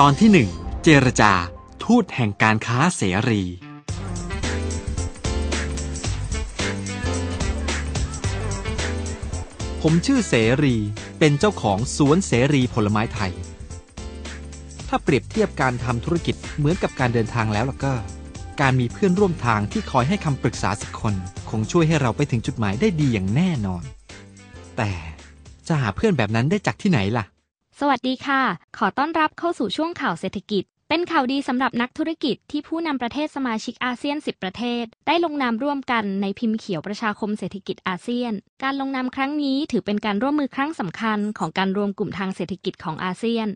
ตอนที่หนึ่งเจรจา ทูตแห่งการค้าเสรี ผมชื่อเสรีเป็นเจ้าของสวนเสรีผลไม้ไทย ถ้าเปรียบเทียบการทำธุรกิจเหมือนกับการเดินทางแล้วล่ะก็ การมีเพื่อนร่วมทางที่คอยให้คำปรึกษาสักคนคงช่วยให้เราไปถึงจุดหมายได้ดีอย่างแน่นอน แต่จะหาเพื่อนแบบนั้นได้จากที่ไหนล่ะ สวัสดีค่ะ ขอต้อนรับเข้าสู่ช่วงข่าวเศรษฐกิจ เป็นข่าวดีสำหรับนักธุรกิจที่ผู้นำประเทศสมาชิกอาเซียน 10 ประเทศ ได้ลงนามร่วมกันในพิมพ์เขียวประชาคมเศรษฐกิจอาเซียน การลงนามครั้งนี้ถือเป็นการร่วมมือครั้งสำคัญของการรวมกลุ่มทางเศรษฐกิจของอาเซียน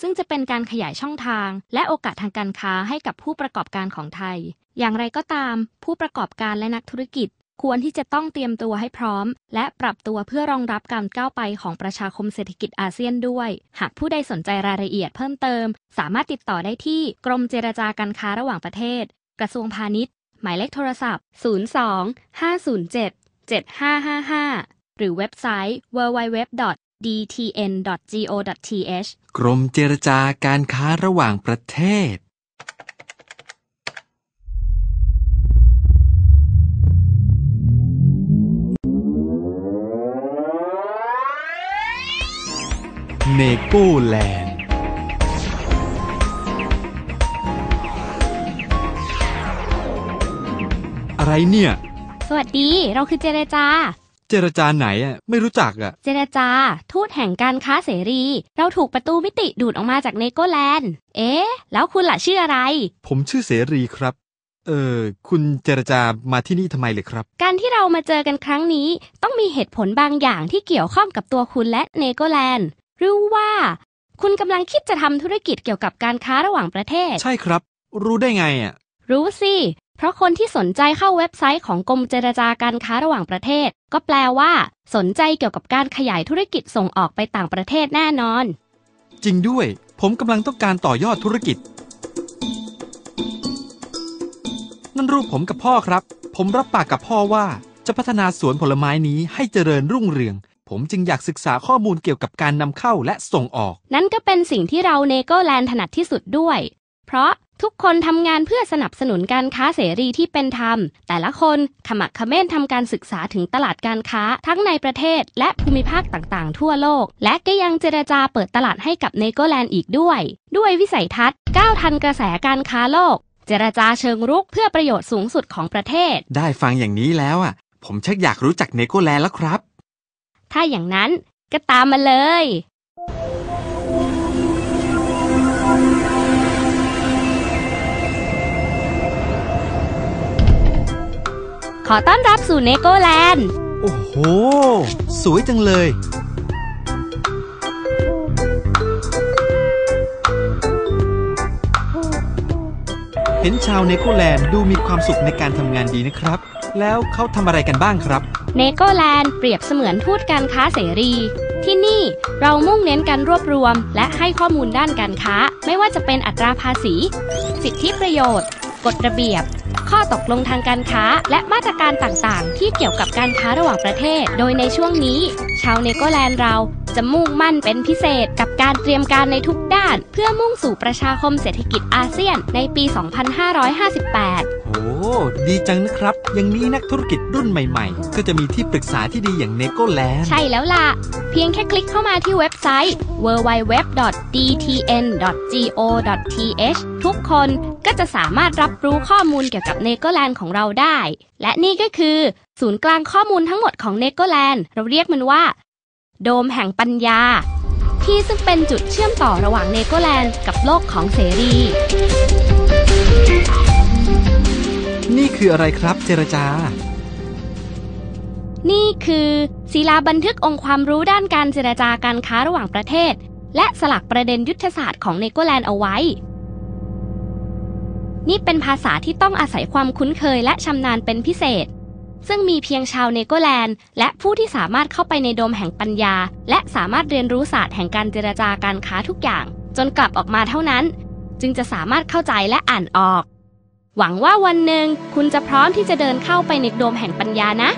ซึ่งจะเป็นการขยายช่องทาง และโอกาสทางการค้าให้กับผู้ประกอบการของไทย อย่างไรก็ตาม ผู้ประกอบการและนักธุรกิจ ควรที่จะต้องเตรียมตัวให้พร้อม และปรับตัวเพื่อรองรับการก้าวไปของประชาคมเศรษฐกิจอาเซียนด้วย หากผู้ใดสนใจรายละเอียดเพิ่มเติม สามารถติดต่อได้ที่กรมเจรจาการค้าระหว่างประเทศ กระทรวงพาณิชย์ หมายเลขโทรศัพท์ 02 507 7555 หรือเว็บไซต์ www.dtn.go.th กรมเจรจาการค้าระหว่างประเทศ เนโก้แลนด์ อะไรเนี่ย สวัสดี เราคือเจรจา เจรจาไหนอะไม่รู้จักอะ เจรจา ทูตแห่งการค้าเสรี เราถูกประตูมิติดูดออกมาจากเนโกแลนด์ เอ๊ะ แล้วคุณล่ะชื่ออะไร ผมชื่อเสรีครับ เออคุณเจรจามาที่นี่ทำไมเลยครับ การที่เรามาเจอกันครั้งนี้ ต้องมีเหตุผลบางอย่างที่เกี่ยวข้องกับตัวคุณและเนโกแลนด์ หรือว่า คุณกำลังคิดจะทำธุรกิจเกี่ยวกับการค้าระหว่างประเทศ ใช่ครับ รู้ได้ไงอะ รู้สิ เพราะคนที่สนใจเข้าเว็บไซต์ของกรมเจรจาการค้าระหว่างประเทศ ก็แปลว่า สนใจเกี่ยวกับการขยายธุรกิจส่งออกไปต่างประเทศแน่นอน จริงด้วย ผมกำลังต้องการต่อยอดธุรกิจ นั่นรูปผมกับพ่อครับ ผมรับปากกับพ่อว่าจะพัฒนาสวนผลไม้นี้ให้เจริญรุ่งเรือง ผมจึงอยากศึกษาข้อมูลเกี่ยวกับการนำเข้าและส่งออก นั่นก็เป็นสิ่งที่เราเนโกแลนด์ถนัดที่สุดด้วย เพราะทุกคนทำงานเพื่อสนับสนุนการค้าเสรีที่เป็นธรรม แต่ละคนขมักเขม้นทำการศึกษาถึงตลาดการค้าทั้งในประเทศและภูมิภาคต่างๆ ทั่วโลก และก็ยังเจรจาเปิดตลาดให้กับเนโกแลนด์อีกด้วย ด้วยวิสัยทัศน์ก้าวทันกระแสการค้าโลก เจรจาเชิงรุกเพื่อประโยชน์สูงสุดของประเทศ ได้ฟังอย่างนี้แล้วอะ ผมชักอยากรู้จักเนโกแลนด์แล้วครับ ถ้าอย่างนั้นก็ตามมาเลย ขอต้อนรับสู่เนโกแลนด์ โอ้โห สวยจังเลย เห็นชาวเนโกแลนด์ดูมีความสุขในการทำงานดีนะครับ แล้วเขาทำอะไรกันบ้างครับ เนโกแลนด์เปรียบเสมือนทูตการค้าเสรี ที่นี่เรามุ่งเน้นการรวบรวม และให้ข้อมูลด้านการค้า ไม่ว่าจะเป็นอัตราภาษี สิทธิประโยชน์ กฎระเบียบ ข้อตกลงทางการค้า และมาตรการต่างๆ ที่เกี่ยวกับการค้าระหว่างประเทศ โดยในช่วงนี้ ชาวเนโกแลนด์เรา จะมุ่งมั่นเป็นพิเศษกับการเตรียมการในทุกด้าน เพื่อมุ่งสู่ประชาคมเศรษฐกิจอาเซียนในปี 2558โอ้ดีจังนะครับ อย่างนี้นักธุรกิจรุ่นใหม่ๆ ก็จะมีที่ปรึกษาที่ดีอย่างเนโกแลนด์ใช่แล้วล่ะ เพียงแค่คลิกเข้ามาที่เว็บไซต์ www.dtn.go.th ทุกคนก็จะสามารถรับรู้ข้อมูลเกี่ยวกับเนโกแลนด์ของเราได้ และนี่ก็คือ ศูนย์กลางข้อมูลทั้งหมดของเนโกแลนด์เราเรียกมันว่า โดมแห่งปัญญา ที่ซึ่งเป็นจุดเชื่อมต่อระหว่างเนโกแลนด์กับโลกของเสรี นี่คืออะไรครับเจรจา นี่คือศิลาบันทึกองค์ความรู้ด้านการเจรจาการค้าระหว่างประเทศ และสลักประเด็นยุทธศาสตร์ของเนโกแลนด์เอาไว้ นี่เป็นภาษาที่ต้องอาศัยความคุ้นเคยและชำนาญเป็นพิเศษ ซึ่งมีเพียงชาวเนโกแลนด์ และผู้ที่สามารถเข้าไปในโดมแห่งปัญญา และสามารถเรียนรู้ศาสตร์แห่งการเจรจาการค้าทุกอย่าง จนกลับออกมาเท่านั้น จึงจะสามารถเข้าใจและอ่านออก หวังว่าวันหนึ่งคุณจะพร้อมที่จะเดินเข้าไปในโดมแห่งปัญญานะ